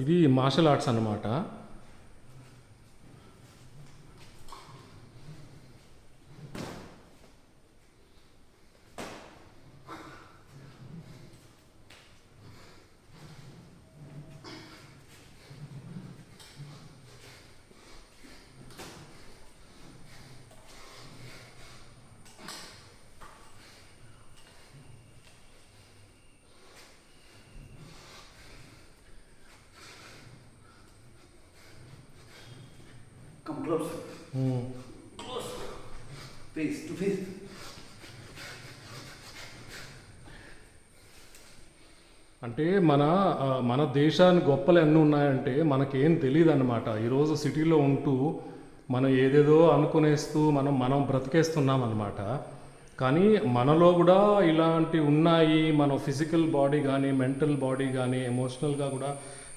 ఇది martial arts అన్నమాట. Close. Um. Close. Face to face. అంటే మన మన దేశానికి గొప్పలు ఎన్ని ఉన్నాయంటే మనకేం తెలియదు అనమాట ఈరోజు సిటీలో ఉంటూ మనం ఏదేదో అనుకునేస్తూ మనం మనం బ్రతికేస్తున్నాం అనమాట కానీ మనలో కూడా ఇలాంటి ఉన్నాయి మన ఫిజికల్ బాడీ కానీ మెంటల్ బాడీ కానీ ఎమోషనల్గా కూడా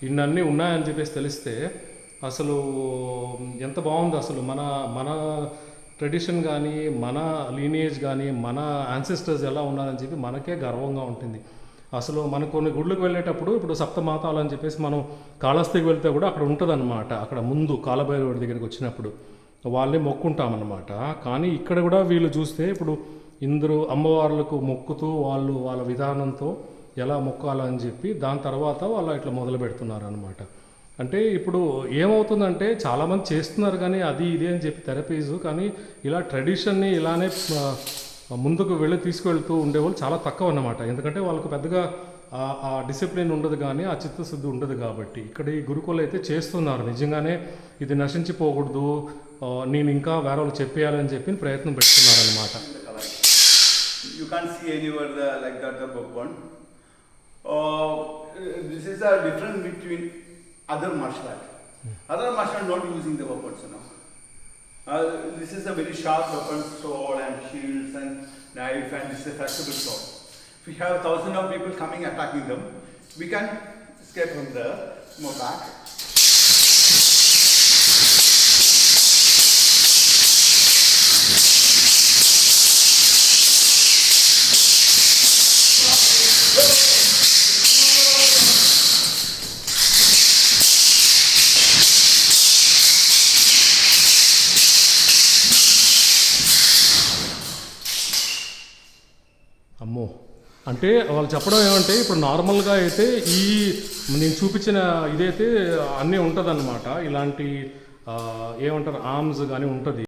ఇన్నన్నీ ఉన్నాయని చెప్పేసి తెలిస్తే అసలు ఎంత బాగుంది అసలు మన మన ట్రెడిషన్ కానీ మన లీనియేజ్ కానీ మన యాన్సిస్టర్స్ ఎలా ఉన్నారని చెప్పి మనకే గర్వంగా ఉంటుంది. అసలు మనం కొన్ని గుళ్ళకి వెళ్ళేటప్పుడు ఇప్పుడు సప్తమాతాలు అని చెప్పేసి మనం కాళహస్తికి వెళ్తే కూడా అక్కడ ఉంటుంది అక్కడ ముందు కాలభైరవుడి దగ్గరికి వచ్చినప్పుడు వాళ్ళని మొక్కుంటామన్నమాట. కానీ ఇక్కడ కూడా వీళ్ళు చూస్తే ఇప్పుడు ఇందరు అమ్మవార్లకు మొక్కుతూ వాళ్ళు వాళ్ళ విధానంతో ఎలా మొక్కాలని చెప్పి దాని తర్వాత వాళ్ళు ఇట్లా మొదలు పెడుతున్నారు అనమాట అంటే ఇప్పుడు ఏమవుతుందంటే చాలామంది చేస్తున్నారు కానీ అది ఇది అని చెప్పి థెరపీస్ కానీ ఇలా ట్రెడిషన్ని ఇలానే ముందుకు వెళ్ళి తీసుకువెళ్తూ ఉండేవాళ్ళు చాలా తక్కువ అన్నమాట ఎందుకంటే వాళ్ళకు పెద్దగా ఆ- డిసిప్లిన్ ఉండదు కానీ ఆ చిత్తశుద్ధి ఉండదు కాబట్టి. ఇక్కడ ఈ గురుకులు అయితే చేస్తున్నారు. నిజంగానే ఇది నశించిపోకూడదు. నేను ఇంకా వేరే వాళ్ళు చెప్పేయాలని చెప్పి ప్రయత్నం పెడుతున్నారు అనమాట you color. See can't see anywhere the like that this book the Uh, this other martial art. Other martial art not using the weapons, you know. Uh, this is a very sharp weapon, sword and shields and knife, and this is a flexible sword. If we have thousand of people coming attacking them, we can escape from there, move back. అమ్మో. అంటే వాళ్ళు చెప్పడం ఏమంటే ఇప్పుడు నార్మల్గా అయితే ఈ నేను చూపించిన ఇదైతే అన్నీ ఉంటుందన్నమాట. ఇలాంటి ఏమంటారు ఆర్మ్స్ కానీ ఉంటుంది.